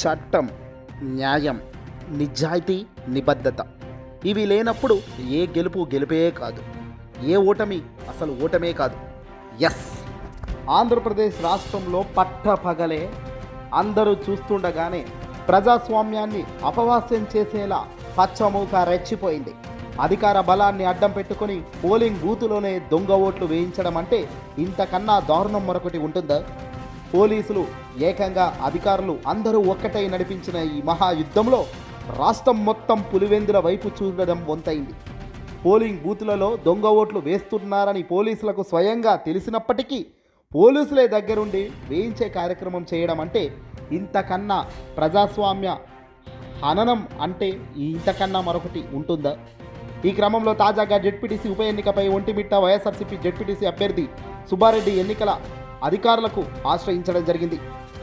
చట్టం న్యాయం నిజాయితీ నిబద్ధత. ఇవి లేనప్పుడు ఏ గెలుపు గెలుపే కాదు. ఏ ఓటమి అసలు ఓటమే కాదు. ఎస్! ఆంధ్రప్రదేశ్ రాష్ట్రంలో పట్టపగలే అందరూ చూస్తుండగానే ప్రజాస్వామ్యాన్ని అపవాస్యం చేసేలా పచ్చమూక రెచ్చిపోయింది. అధికార బలాన్ని అడ్డం పెట్టుకొని పోలింగ్ బూతులోనే దొంగ ఓట్లు వేయించడం అంటే ఇంతకన్నా దారుణం మరొకటి ఉంటుందా? పోలీసులు ఏకంగా అధికారులు అందరూ ఒక్కటై నడిపించిన ఈ మహాయుద్ధంలో రాష్ట్రం మొత్తం పులివెందుల వైపు చూడడం వంతైంది. పోలింగ్ బూతులలో దొంగ ఓట్లు వేస్తున్నారని పోలీసులకు స్వయంగా తెలిసినప్పటికీ పోలీసులే దగ్గరుండి వేయించే కార్యక్రమం చేయడం అంటే ఇంతకన్నా ప్రజాస్వామ్య హననం అంటే ఇంతకన్నా మరొకటి ఉంటుందా? ఈ క్రమంలో తాజాగా జెడ్పీటీసీ ఉప ఎన్నికపై ఒంటిమిట్ట వైఎస్ఆర్సీపీ జెడ్పీటీసీ అభ్యర్థి సుబ్బారెడ్డి ఎన్నికల అధికారులకు ఆశ్రయించడం జరిగింది.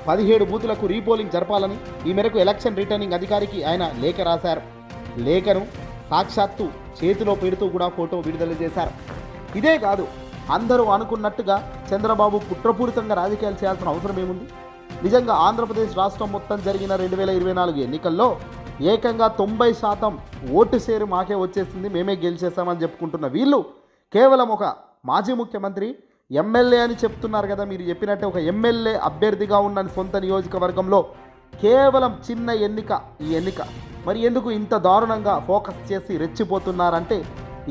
పదిహేడు బూతులకు రీపోలింగ్ జరపాలని ఈ మేరకు ఎలక్షన్ రిటర్నింగ్ అధికారికి ఆయన లేఖ రాశారు. లేఖను సాక్షాత్తు చేతిలో పెడుతూ కూడా ఫోటో విడుదల చేశారు. ఇదే కాదు అందరూ అనుకున్నట్టుగా చంద్రబాబు కుట్రపూరితంగా రాజకీయాలు చేయాల్సిన అవసరం ఏముంది? నిజంగా ఆంధ్రప్రదేశ్ రాష్ట్రం మొత్తం జరిగిన రెండు వేల ఇరవై నాలుగు ఎన్నికల్లో ఏకంగా తొంభై శాతం ఓటు షేరు మాకే వచ్చేసింది మేమే గెలిచేస్తామని చెప్పుకుంటున్న వీళ్ళు కేవలం ఒక మాజీ ముఖ్యమంత్రి ఎమ్మెల్యే అని చెప్తున్నారు కదా మీరు చెప్పినట్టే ఒక ఎమ్మెల్యే అభ్యర్థిగా ఉన్న సొంత నియోజకవర్గంలో. కేవలం చిన్న ఎన్నిక ఈ ఎన్నిక. మరి ఎందుకు ఇంత దారుణంగా ఫోకస్ చేసి రెచ్చిపోతున్నారంటే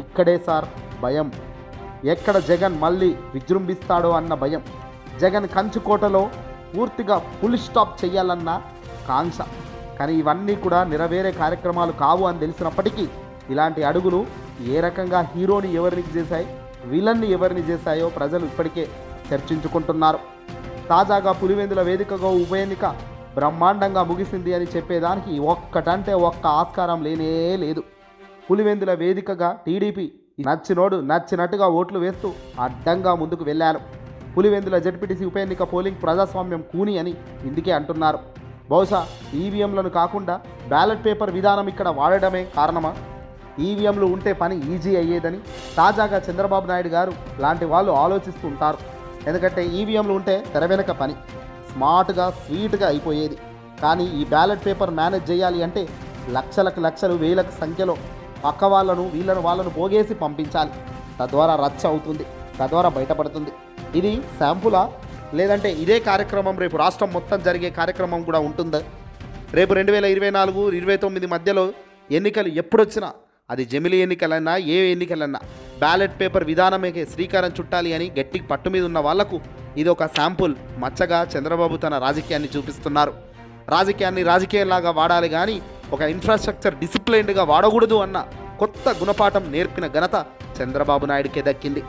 ఇక్కడే సార్ భయం. ఎక్కడ జగన్ మళ్ళీ విజృంభిస్తాడో అన్న భయం. జగన్ కంచుకోటలో పూర్తిగా ఫుల్ స్టాప్ చేయాలన్న కాంక్ష. కానీ ఇవన్నీ కూడా నెరవేరే కార్యక్రమాలు కావు అని తెలిసినప్పటికీ ఇలాంటి అడుగులు ఏ రకంగా హీరోని ఎవరిని చేశాయి? విలన్ని ఎవరిని చేశాయో ప్రజలు ఇప్పటికే చర్చించుకుంటున్నారు. తాజాగా పులివెందుల వేదికగా ఉప ఎన్నిక బ్రహ్మాండంగా ముగిసింది అని చెప్పేదానికి ఒక్కటంటే ఒక్క ఆస్కారం లేనే లేదు. పులివెందుల వేదికగా టీడీపీ నచ్చినోడు నచ్చినట్టుగా ఓట్లు వేస్తూ అడ్డంగా ముందుకు వెళ్ళారు. పులివెందుల జడ్పీటీసీ ఉప ఎన్నిక పోలింగ్ ప్రజాస్వామ్యం కూని అని ఇందుకే అంటున్నారు. బహుశా ఈవీఎంలను కాకుండా బ్యాలెట్ పేపర్ విధానం ఇక్కడ వాడడమే కారణమా? ఈవీఎంలు ఉంటే పని ఈజీ అయ్యేదని తాజాగా చంద్రబాబు నాయుడు గారు లాంటి వాళ్ళు ఆలోచిస్తూ ఉంటారు ఎందుకంటే ఈవీఎంలు ఉంటే తెర వెనక పని. స్మార్ట్గా స్వీట్గా అయిపోయేది. కానీ ఈ బ్యాలెట్ పేపర్ మేనేజ్ చేయాలి అంటే లక్షలకు లక్షలు వేలకు సంఖ్యలో పక్క వాళ్ళను వీళ్ళను వాళ్ళను పోగేసి పంపించాలి. తద్వారా రచ్చ అవుతుంది. తద్వారా బయటపడుతుంది. ఇది శాంపులా? లేదంటే ఇదే కార్యక్రమం రేపు రాష్ట్రం మొత్తం జరిగే కార్యక్రమం కూడా ఉంటుందా? రేపు రెండు వేల ఇరవై నాలుగు ఇరవై తొమ్మిది మధ్యలో ఎన్నికలు ఎప్పుడొచ్చినా అది జమిలి ఎన్నికలన్నా ఏ ఎన్నికలన్నా బ్యాలెట్ పేపర్ విధానమే శ్రీకారం చుట్టాలి అని గట్టి పట్టు మీద ఉన్న వాళ్ళకు ఇది ఒక శాంపుల్. మచ్చగా చంద్రబాబు తన రాజకీయాన్ని చూపిస్తున్నారు. రాజకీయాన్ని రాజకీయంలాగా వాడాలి కానీ ఒక ఇన్ఫ్రాస్ట్రక్చర్ డిసిప్లైన్డ్గా వాడకూడదు అన్న కొత్త గుణపాఠం నేర్పిన ఘనత చంద్రబాబు నాయుడికే దక్కింది.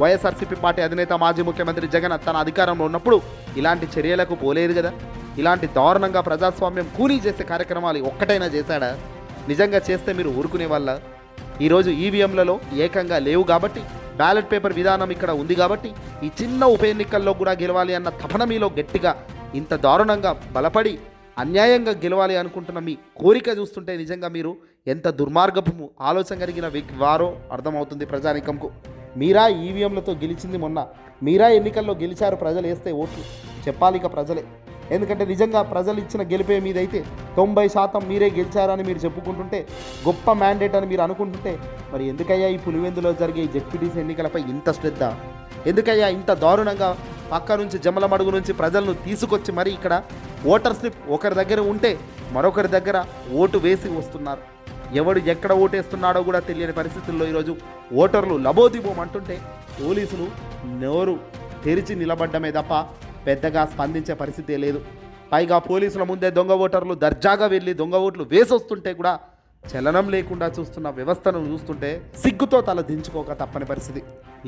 వైఎస్ఆర్సీపీ పార్టీ అధినేత మాజీ ముఖ్యమంత్రి జగన్ తన అధికారంలో ఉన్నప్పుడు ఇలాంటి చర్యలకు పోలేదు కదా ఇలాంటి దారుణంగా ప్రజాస్వామ్యం కూలీ చేసే కార్యక్రమాలు ఒక్కటైనా చేశాడా? నిజంగా చేస్తే మీరు ఊరుకునే వల్ల ఈరోజు ఈవీఎంలలో ఏకంగా లేవు కాబట్టి బ్యాలెట్ పేపర్ విధానం ఇక్కడ ఉంది కాబట్టి ఈ చిన్న ఉప ఎన్నికల్లో కూడా గెలవాలి అన్న తపన మీలో గట్టిగా ఇంత దారుణంగా బలపడి అన్యాయంగా గెలవాలి అనుకుంటున్న మీ కోరిక చూస్తుంటే నిజంగా మీరు ఎంత దుర్మార్గపు ఆలోచన కలిగిన వారో అర్థమవుతుంది ప్రజానికంకు. మీరా ఈవీఎంలతో గెలిచింది మొన్న మీరా ఎన్నికల్లో గెలిచారు ప్రజలు వేస్తే ఓట్లు చెప్పాలి ఇక ప్రజలే. ఎందుకంటే నిజంగా ప్రజలు ఇచ్చిన గెలిపే మీదైతే తొంభై శాతం మీరే గెలిచారని మీరు చెప్పుకుంటుంటే గొప్ప మ్యాండేట్ అని మీరు అనుకుంటుంటే మరి ఎందుకయ్యా ఈ పులివెందులో జరిగే ఈ జెడ్పీటీసీ ఎన్నికలపై ఇంత శ్రద్ధ? ఎందుకయ్యా ఇంత దారుణంగా పక్క నుంచి జమల మడుగు నుంచి ప్రజలను తీసుకొచ్చి మరి ఇక్కడ ఓటర్ స్లిప్ ఒకరి దగ్గర ఉంటే మరొకరి దగ్గర ఓటు వేసి వస్తున్నారు. ఎవడు ఎక్కడ ఓటేస్తున్నాడో కూడా తెలియని పరిస్థితుల్లో ఈరోజు ఓటర్లు లబోదిబోమంటుంటే పోలీసులు నోరు తెరిచి నిలబడ్డమే తప్ప పెద్దగా స్పందించే పరిస్థితే లేదు. పైగా పోలీసుల ముందే దొంగ ఓటర్లు దర్జాగా వెళ్ళి దొంగ ఓట్లు వేసొస్తుంటే కూడా చలనం లేకుండా చూస్తున్న వ్యవస్థను చూస్తుంటే సిగ్గుతో తల దించుకోక తప్పని పరిస్థితి.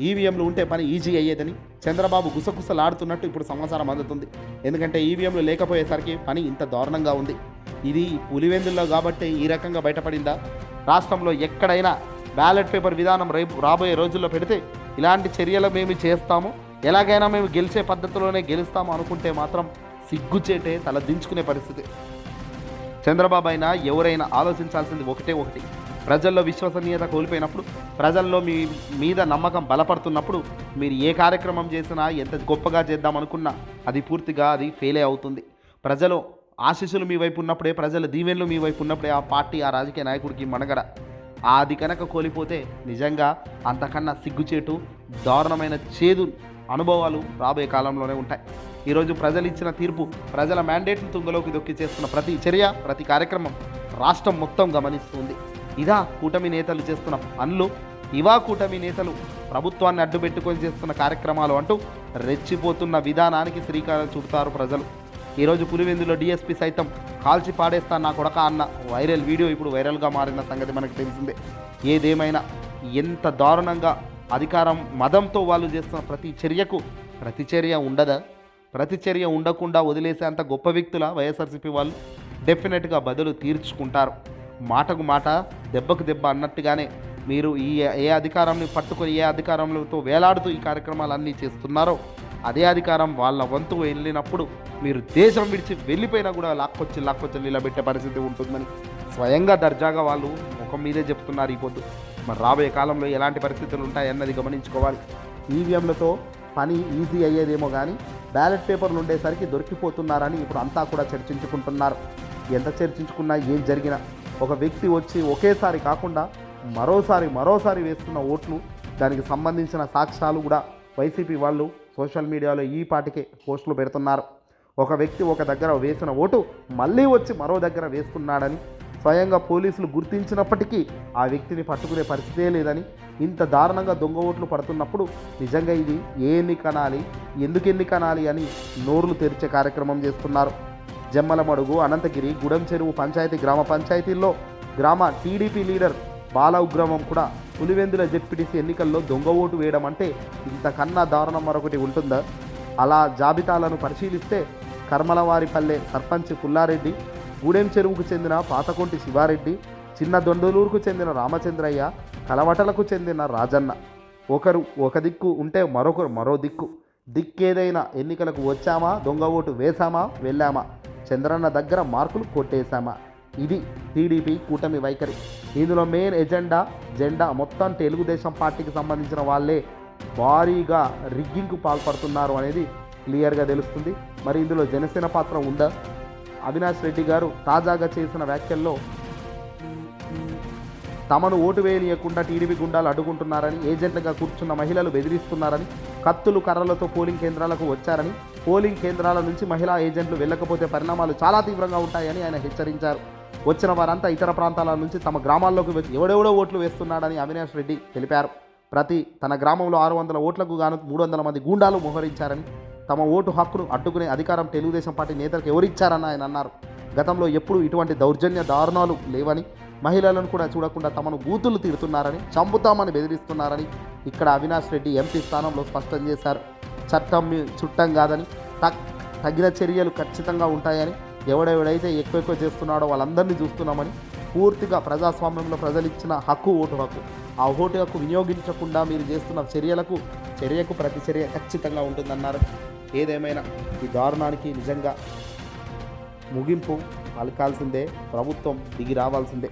ఈవీఎంలు ఉంటే పని ఈజీ అయ్యేదని చంద్రబాబు గుసగుసలాడుతున్నట్టు ఇప్పుడు సమాచారం అందుతుంది. ఎందుకంటే ఈవీఎంలు లేకపోయేసరికి పని ఇంత దారుణంగా ఉంది. ఇది పులివెందుల్లో కాబట్టి ఈ రకంగా బయటపడిందా? రాష్ట్రంలో ఎక్కడైనా బ్యాలెట్ పేపర్ విధానం రేపు రాబోయే రోజుల్లో పెడితే ఇలాంటి చర్యలు మేము చేస్తాము? ఎలాగైనా మేము గెలిచే పద్ధతిలోనే గెలుస్తాము అనుకుంటే మాత్రం సిగ్గుచేటే తల దించుకునే పరిస్థితి. చంద్రబాబు అయినా ఎవరైనా ఆలోచించాల్సింది ఒకటే ఒకటి. ప్రజల్లో విశ్వసనీయత కోల్పోయినప్పుడు ప్రజల్లో మీ మీద నమ్మకం బలపడుతున్నప్పుడు మీరు ఏ కార్యక్రమం చేసినా ఎంత గొప్పగా చేద్దాం అనుకున్నా అది పూర్తిగా అది ఫెయిలే అవుతుంది. ప్రజలు ఆశీస్సులు మీ వైపు ఉన్నప్పుడే ప్రజల దీవెనలు మీ వైపు ఉన్నప్పుడే ఆ పార్టీ ఆ రాజకీయ నాయకుడికి మనగడ అది కనుక కోల్పోతే నిజంగా అంతకన్నా సిగ్గుచేటు దారుణమైన చేదు అనుభవాలు రాబోయే కాలంలోనే ఉంటాయి. ఈరోజు ప్రజలు ఇచ్చిన తీర్పు ప్రజల మ్యాండేట్ను తుంగలోకి దొక్కి చేస్తున్న ప్రతి చర్య ప్రతి కార్యక్రమం రాష్ట్రం మొత్తం గమనిస్తుంది. ఇదా కూటమి నేతలు చేస్తున్న పనులు ఇవా కూటమి నేతలు ప్రభుత్వాన్ని అడ్డుపెట్టుకొని చేస్తున్న కార్యక్రమాలు అంటూ రెచ్చిపోతున్న విధానానికి శ్రీకారం చుడతారు ప్రజలు. ఈరోజు పులివెందులో డిఎస్పీ సైతం కాల్చి పాడేస్తా నా కొడక అన్న వైరల్ వీడియో ఇప్పుడు వైరల్గా మారిన సంగతి మనకు తెలిసిందే. ఏదేమైనా ఎంత దారుణంగా అధికారం మదంతో వాళ్ళు చేస్తున్న ప్రతి చర్యకు ప్రతిచర్య ఉండదా? ప్రతిచర్య ఉండకుండా వదిలేసేంత గొప్ప వ్యక్తుల వైఎస్ఆర్సీపీ వాళ్ళు డెఫినెట్గా బదులు తీర్చుకుంటారు. మాటకు మాట దెబ్బకు దెబ్బ అన్నట్టుగానే మీరు ఈ ఏ అధికారాన్ని పట్టుకొని ఏ అధికారంతో వేలాడుతూ ఈ కార్యక్రమాలన్నీ చేస్తున్నారో అదే అధికారం వాళ్ళ వంతు వెళ్ళినప్పుడు మీరు దేశం విడిచి వెళ్ళిపోయినా కూడా లాక్కొచ్చి లాక్కొచ్చి నిలబెట్టే పరిస్థితి ఉంటుందని స్వయంగా దర్జాగా వాళ్ళు ముఖం మీదే చెప్తున్నారు ఈ పొద్దు. మరి రాబోయే కాలంలో ఎలాంటి పరిస్థితులు ఉంటాయన్నది గమనించుకోవాలి. ఈవీఎంలతో పని ఈజీ అయ్యేదేమో కానీ బ్యాలెట్ పేపర్లు ఉండేసరికి దొరికిపోతున్నారని ఇప్పుడు అంతా కూడా చర్చించుకుంటున్నారు. ఎంత చర్చించుకున్నా ఏం జరిగినా ఒక వ్యక్తి వచ్చి ఒకేసారి కాకుండా మరోసారి మరోసారి వేస్తున్న ఓట్లు దానికి సంబంధించిన సాక్ష్యాలు కూడా వైసీపీ వాళ్ళు సోషల్ మీడియాలో ఈ పాటికే పోస్టులు పెడుతున్నారు. ఒక వ్యక్తి ఒక దగ్గర వేసిన ఓటు మళ్ళీ వచ్చి మరో దగ్గర వేస్తున్నాడని స్వయంగా పోలీసులు గుర్తించినప్పటికీ ఆ వ్యక్తిని పట్టుకునే పరిస్థితే లేదని ఇంత దారుణంగా దొంగ ఓట్లు పడుతున్నప్పుడు నిజంగా ఇది ఏ ఎన్నిక అనాలి ఎందుకు ఎన్నిక అనాలి అని నోర్లు తెరిచే కార్యక్రమం చేస్తున్నారు. జమ్మలమడుగు అనంతగిరి గుడెం చెరువు పంచాయతీ గ్రామ పంచాయతీల్లో గ్రామ టీడీపీ లీడర్ బాల ఉగ్రమం కూడా పులివెందుల జెడ్పీటీసీ ఎన్నికల్లో దొంగ ఓటు వేయడం అంటే ఇంతకన్నా దారుణం మరొకటి ఉంటుందా? అలా జాబితాలను పరిశీలిస్తే కర్మలవారిపల్లె సర్పంచ్ పుల్లారెడ్డి గూడెం చెరువుకు చెందిన పాతకొంటి శివారెడ్డి చిన్న దొండలూరుకు చెందిన రామచంద్రయ్య కలవటలకు చెందిన రాజన్న. ఒకరు ఒక దిక్కు ఉంటే మరొకరు మరో దిక్కు. దిక్కేదైనా ఎన్నికలకు వచ్చామా దొంగ ఓటు వేశామా వెళ్ళామా? చంద్రన్న దగ్గర మార్కులు కొట్టేశామా? ఇది టీడీపీ కూటమి వైఖరి. ఇందులో మెయిన్ ఎజెండా జెండా మొత్తం తెలుగుదేశం పార్టీకి సంబంధించిన వాళ్ళే భారీగా రిగ్గింగ్కు పాల్పడుతున్నారు అనేది క్లియర్గా తెలుస్తుంది. మరి ఇందులో జనసేన పాత్ర ఉందా? అవినాష్ రెడ్డి గారు తాజాగా చేసిన వ్యాఖ్యల్లో తమను ఓటు వేయనీయకుండా టీడీపీ గుండాలు అడ్డుకుంటున్నారని ఏజెంట్లుగా కూర్చున్న మహిళలు బెదిరిస్తున్నారని కత్తులు కర్రలతో పోలింగ్ కేంద్రాలకు వచ్చారని పోలింగ్ కేంద్రాల నుంచి మహిళా ఏజెంట్లు వెళ్ళకపోతే పరిణామాలు చాలా తీవ్రంగా ఉంటాయని ఆయన హెచ్చరించారు. వచ్చిన వారంతా ఇతర ప్రాంతాల నుంచి తమ గ్రామాల్లోకి వచ్చి ఎవడెవడో ఓట్లు వేస్తున్నాడని అవినాష్ రెడ్డి తెలిపారు. ప్రతి తన గ్రామంలో ఆరు వందల ఓట్లకు గాను మూడు వందల మంది గూండాలు మోహరించారని తమ ఓటు హక్కును అడ్డుకునే అధికారం తెలుగుదేశం పార్టీ నేతలకు ఎవరిచ్చారని ఆయన అన్నారు. గతంలో ఎప్పుడూ ఇటువంటి దౌర్జన్య దారుణాలు లేవని మహిళలను కూడా చూడకుండా తమను బూతులు తీరుతున్నారని చంపుతామని బెదిరిస్తున్నారని ఇక్కడ అవినాష్ రెడ్డి ఎంపీ స్థానంలో స్పష్టం చేశారు. చట్టం మీ చుట్టం కాదని తగ్ తగిన చర్యలు ఖచ్చితంగా ఉంటాయని ఎవడెవడైతే ఎక్కువ ఎక్కువ చేస్తున్నాడో వాళ్ళందరినీ చూస్తున్నామని పూర్తిగా ప్రజాస్వామ్యంలో ప్రజలు ఇచ్చిన హక్కు ఓటు హక్కు. ఆ ఓటు హక్కు వినియోగించకుండా మీరు చేస్తున్న చర్యలకు చర్యకు ప్రతి చర్య ఖచ్చితంగా ఉంటుందన్నారు. ఏదేమైనా ఈ దారుణానికి నిజంగా ముగింపు పలకాల్సిందే ప్రభుత్వం దిగి రావాల్సిందే.